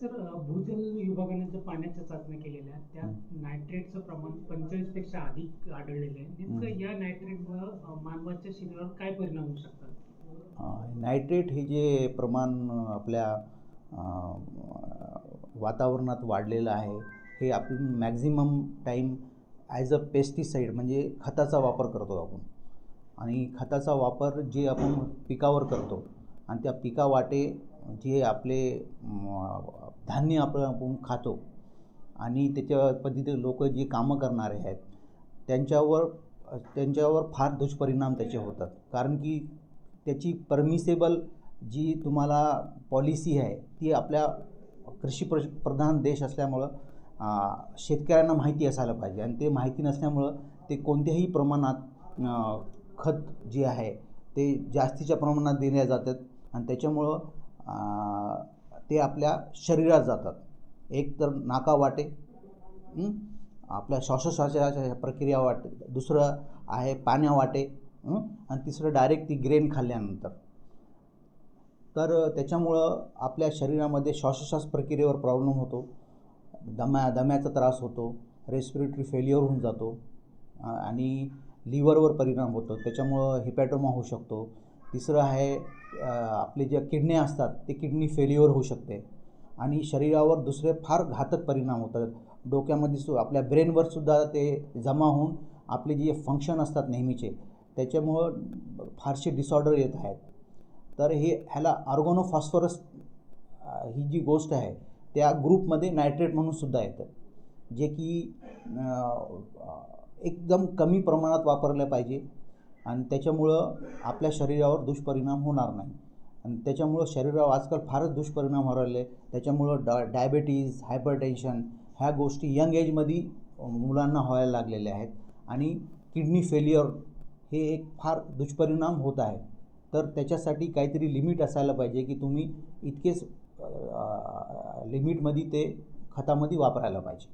Sir भूजल विभागाने जो पाण्याच्या चाचण्या केलेल्या त्यात नायट्रेटचं प्रमाण पंचेचाळीसपेक्षा अधिक आढळलेलं आहे. नेमकं या नायट्रेटमुळं मानवाच्या शरीरावर काय परिणाम होऊ शकतात? नायट्रेट हे जे प्रमाण आपल्या वातावरणात वाढलेलं आहे हे आपण maximum time as a pesticide म्हणजे खताचा वापर करतो आपण. आणि खताचा वापर जे आपण पिकावर करतो आणि त्या पिकावाटे जे आपले धान्य आपण आपण खातो आणि त्याच्या पद्धतीने लोक जे कामं करणारे आहेत त्यांच्यावर त्यांच्यावर फार दुष्परिणाम त्याचे होतात. कारण की त्याची परमिसेबल जी तुम्हाला पॉलिसी आहे ती आपल्या कृषी प्र प्रधान देश असल्यामुळं शेतकऱ्यांना माहिती असायला पाहिजे. आणि ते माहिती नसल्यामुळं ते कोणत्याही प्रमाणात खत जे आहे ते जास्तीच्या प्रमाणात दिल्या जातात. आणि त्याच्यामुळं ते आपल्या शरीरात जातात. एक तर नाका वाटे आपल्या श्वासोश्वासाच्या प्रक्रिया वाटे दुसरं आहे पाण्या वाटे आणि तिसरं डायरेक्ट ती ग्रेन खाल्ल्यानंतर. तर त्याच्यामुळं आपल्या शरीरामध्ये श्वासोश्वास प्रक्रियेवर प्रॉब्लेम होतो. दम्या दम्याचा त्रास होतो रेस्पिरेटरी फेल्युअर होऊन जातो आणि लिव्हरवर परिणाम होतो. त्याच्यामुळं हिपॅटोमा होऊ शकतो. तिसरं आहे आपले जे किडण्या असतात ते किडनी फेल्युअर होऊ शकते. आणि शरीरावर दुसरे फार घातक परिणाम होतात. डोक्यामध्ये सु आपल्या ब्रेनवर सुद्धा ते जमा होऊन आपले जे फंक्शन असतात नेहमीचे त्याच्यामुळं फारसे डिसऑर्डर येत आहेत. तर हे ह्याला ऑर्गोनोफॉस्फरस ही जी गोष्ट आहे त्या ग्रुपमध्ये नायट्रेट म्हणून सुद्धा येतं. जे की एकदम कमी प्रमाणात वापरलं पाहिजे. आणि त्याच्यामुळं आपल्या शरीरावर दुष्परिणाम होणार नाही. आणि त्याच्यामुळं शरीरावर आजकाल फारच दुष्परिणाम हो राहिले त्याच्यामुळं डा डायबेटीज हायपरटेन्शन ह्या गोष्टी यंग एजमध्ये मुलांना व्हायला लागलेल्या आहेत. आणि किडनी फेल्युअर हे एक फार दुष्परिणाम होत आहे. तर त्याच्यासाठी काहीतरी लिमिट असायला पाहिजे की तुम्ही इतकेच लिमिटमध्ये ते खतामध्ये वापरायला पाहिजे.